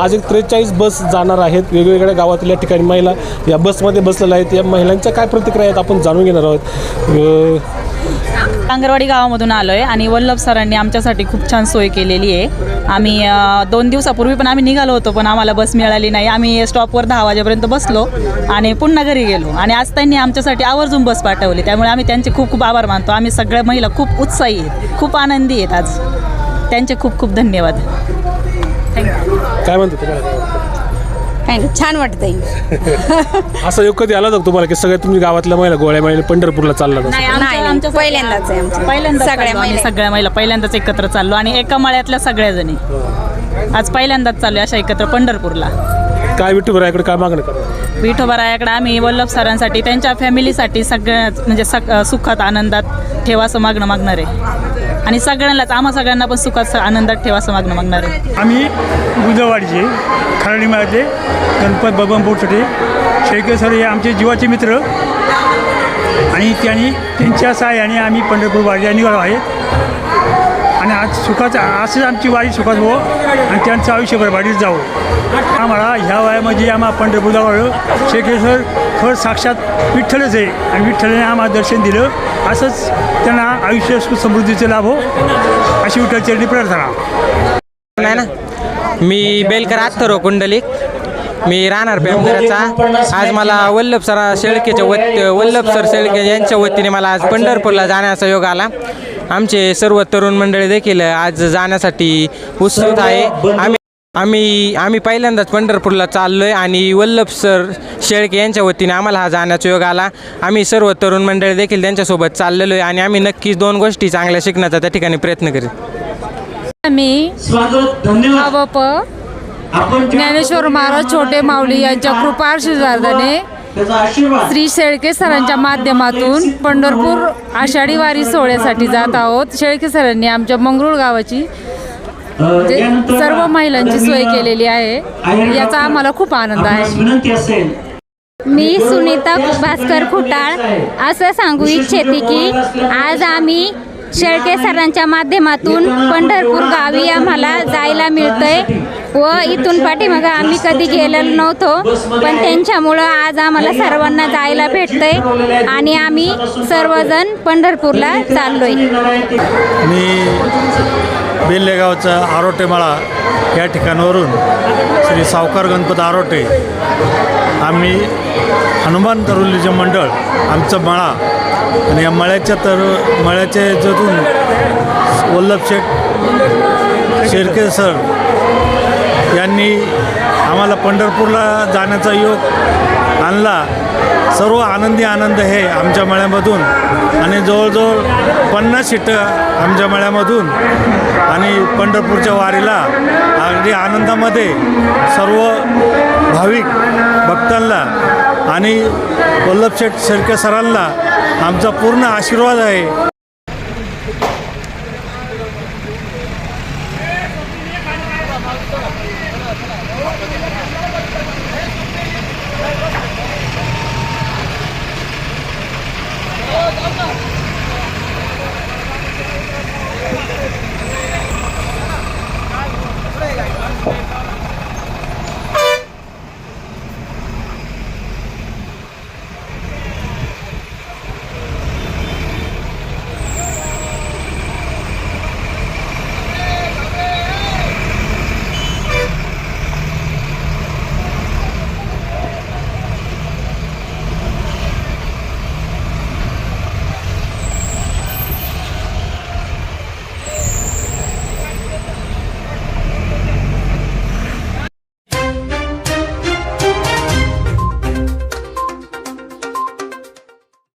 आज एक त्रेचाळीस बस जाणार आहेत. वेगवेगळ्या गावातल्या ठिकाणी महिला या बसमध्ये बसलेल्या आहेत. या महिलांच्या काय प्रतिक्रिया आहेत आपण जाणून घेणार आहोत. अंगरवाडी कांगरवाडी गावामधून आलो आहे आणि वल्लभ सरांनी आमच्यासाठी खूप छान सोय केलेली आहे. आम्ही दोन दिवसापूर्वी पण आम्ही निघालो होतो पण आम्हाला बस मिळाली नाही. आम्ही स्टॉपवर दहा वाजेपर्यंत बसलो आणि पुन्हा घरी गेलो. आणि आज त्यांनी आमच्यासाठी आवर्जून बस पाठवली. त्यामुळे आम्ही त्यांचे खूप खूप आभार मानतो. आम्ही सगळ्या महिला खूप उत्साही आहेत. खूप आनंदी आहेत आज. त्यांचे खूप खूप धन्यवाद. काय म्हणतो तुम्हाला नाही, छान वाटतंय. असं योग कधी आला होता का तुम्हाला की सगळ्या तुम्ही गावातल्या महिला गोळ्या महिला पंढरपूरला चालला नाही नाही, आमच्या- नाही. आमच्यासाठी- पहिल्यांदाच आहे आमचं. पहिल्यांदाच सगळ्या चाललो आम्ही महिला. सगळ्या महिला पहिल्यांदाच एकत्र चाललो आणि एका मळ्यातल्या सगळ्या जणी आज पहिल्यांदाच चाललो अशा एकत्र पंढरपूरला. काय विठ्ठलरायाकडे काय मागणं करा विठोबरायाकडे आम्ही वल्लभ सरांसाठी त्यांच्या फॅमिलीसाठी सगळ्या म्हणजे सग सुखात आनंदात ठेवासं मागणं मागणार आहे. आणि सगळ्यांनाच आम्हा सगळ्यांना पण सुखात आनंदात ठेवासं मागणं मागणार आहे. आम्ही बुधवाडीचे खराडी माळ्याचे गणपत बबन बोटटे शेळके सर हे आमचे जीवाचे मित्र. आणि त्यांनी त्यांच्या सहाय्याने आम्ही पंढरपूर वारीला निघालो आहे आणि आज सुखाचं असंच आमची वारी सुखात हो. आणि त्यांचं आयुष्यभर वाढीत जावं. आम्हाला ह्या वयामध्ये आम्हाला पंढरपूर जावं शेळके सर खर साक्षात विठ्ठलच आहे. आणि विठ्ठलाने आम्हाला दर्शन दिलं. असंच त्यांना आयुष्य सुख समृद्धीचे लाभ हो. अशी विठ्ठलचरणी प्रार्थना. नाही ना? मी बेलकर आत्तरो हो, कुंडलिक मी राहणार पेमघराचा. आज मला वल्लभ सरा शेळकेच्या वत वल्लभ सर शेळके यांच्या वतीने मला आज पंढरपूरला जाण्याचा योग आला. आमचे सर्व तरुण मंडळी देखील आज जाण्यासाठी उत्सुक आहे. आम्ही आम्ही आम्ही पहिल्यांदाच पंढरपूरला चाललो आहे आणि वल्लभ सर शेळके यांच्या वतीने आम्हाला हा जाण्याचा योग आला. आम्ही सर्व तरुण मंडळी देखील त्यांच्यासोबत चाललेलो आहे आणि आम्ही नक्कीच दोन गोष्टी चांगल्या शिकण्याचा त्या ठिकाणी प्रयत्न करीत. मी स्वागत धन्यवाद. बाप आपण ज्या ज्ञानेश्वर महाराज छोटे माऊली यांच्या कृपा आशीर्वादाने त्याचा आशीर्वाद श्री शेळके सरांच्या माध्यमातून पंढरपूर आषाढी वारी सोहळ्यासाठी जात आहोत. शेळके सरांनी आमच्या मंगरुळ गावाची अ, जे यानंतर सर्व महिलांची सोय केलेली आहे. याचा आम्हाला खूप आनंद आहे. मी सुनीता भास्कर खुटाळ असं सांगू इच्छिते की आज आम्ही शेळके सरांच्या माध्यमातून पंढरपूर गावी आम्हाला जायला मिळतंय. व इथून पाठीमागं आम्ही कधी गेलेलो नव्हतो पण त्यांच्यामुळं आज आम्हाला सर्वांना जायला भेटतंय आणि आम्ही सर्वजण पंढरपूरला चाललोय. मी बेल्लेगावचा आरोटेमाळा या ठिकाणावरून श्री सावकार गणपत आरोटे आम्ही हनुमान तरुलीचे मंडळ आमचं मळा आणि या मळ्याच्या तर मळ्याच्या याच्यातून वल्लभ शेख शेरके सर यांनी आम्हाला पंढरपूरला जाण्याचा योग आणला. सर्व आनंदी आनंद हे आमच्या मळ्यामधून आणि जवळजवळ पन्नास सीटं आमच्या मळ्यामधून आणि पंढरपूरच्या वारीला अगदी आनंदामध्ये सर्व भाविक भक्तांना आणि वल्लभशेठ शेळके सरांना आमचा पूर्ण आशीर्वाद आहे.